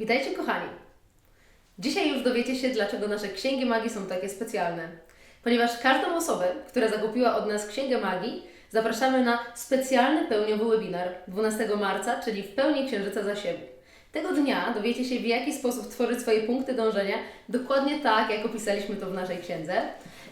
Witajcie kochani! Dzisiaj już dowiecie się, dlaczego nasze księgi magii są takie specjalne. Ponieważ każdą osobę, która zakupiła od nas księgę magii, zapraszamy na specjalny pełniowy webinar 12 marca, czyli w pełni księżyca zasiewu. Tego dnia dowiecie się, w jaki sposób tworzyć swoje punkty dążenia, dokładnie tak, jak opisaliśmy to w naszej księdze.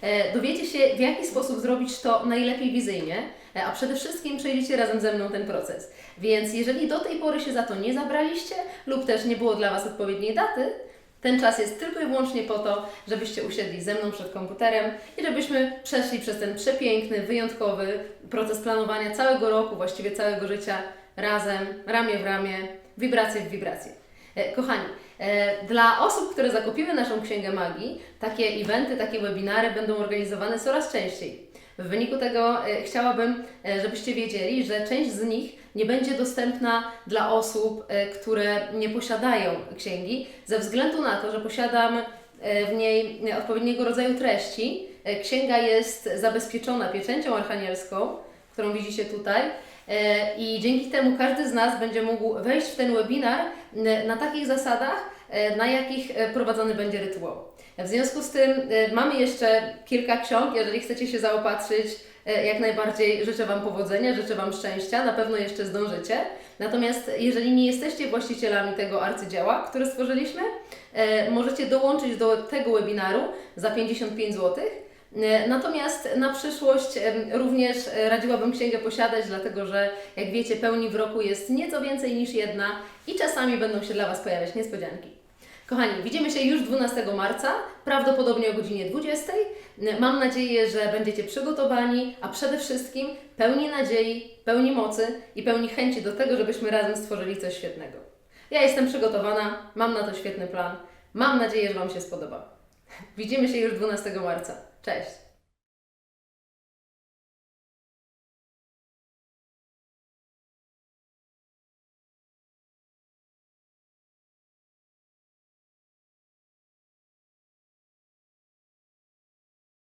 E, Dowiecie się, w jaki sposób zrobić to najlepiej wizyjnie, e, a przede wszystkim przejdziecie razem ze mną ten proces. Więc jeżeli do tej pory się za to nie zabraliście lub też nie było dla Was odpowiedniej daty, ten czas jest tylko i wyłącznie po to, żebyście usiedli ze mną przed komputerem i żebyśmy przeszli przez ten przepiękny, wyjątkowy proces planowania całego roku, właściwie całego życia razem, ramię w ramię, wibracje w wibracje. E, Kochani, e, dla osób, które zakupiły naszą Księgę Magii, takie eventy, takie webinary będą organizowane coraz częściej. W wyniku tego e, chciałabym, żebyście wiedzieli, że część z nich nie będzie dostępna dla osób, które nie posiadają księgi, ze względu na to, że posiadam w niej odpowiedniego rodzaju treści. Księga jest zabezpieczona pieczęcią archanielską, którą widzicie tutaj. E, I dzięki temu każdy z nas będzie mógł wejść w ten webinar na takich zasadach, e, na jakich e, prowadzony będzie rytuał. W związku z tym mamy jeszcze kilka ksiąg, jeżeli chcecie się zaopatrzyć, jak najbardziej życzę Wam powodzenia, życzę Wam szczęścia, na pewno jeszcze zdążycie. Natomiast jeżeli nie jesteście właścicielami tego arcydzieła, które stworzyliśmy, możecie dołączyć do tego webinaru za 55 zł. E, Natomiast na przyszłość również e, radziłabym księgę posiadać, dlatego że jak wiecie, pełni w roku jest nieco więcej niż jedna i czasami będą się dla Was pojawiać niespodzianki. Kochani, widzimy się już 12 marca, prawdopodobnie o godzinie 20. Mam nadzieję, że będziecie przygotowani, a przede wszystkim pełni nadziei, pełni mocy i pełni chęci do tego, żebyśmy razem stworzyli coś świetnego. Ja jestem przygotowana, mam na to świetny plan. Mam nadzieję, że Wam się spodoba. Widzimy się już 12 marca. Cześć!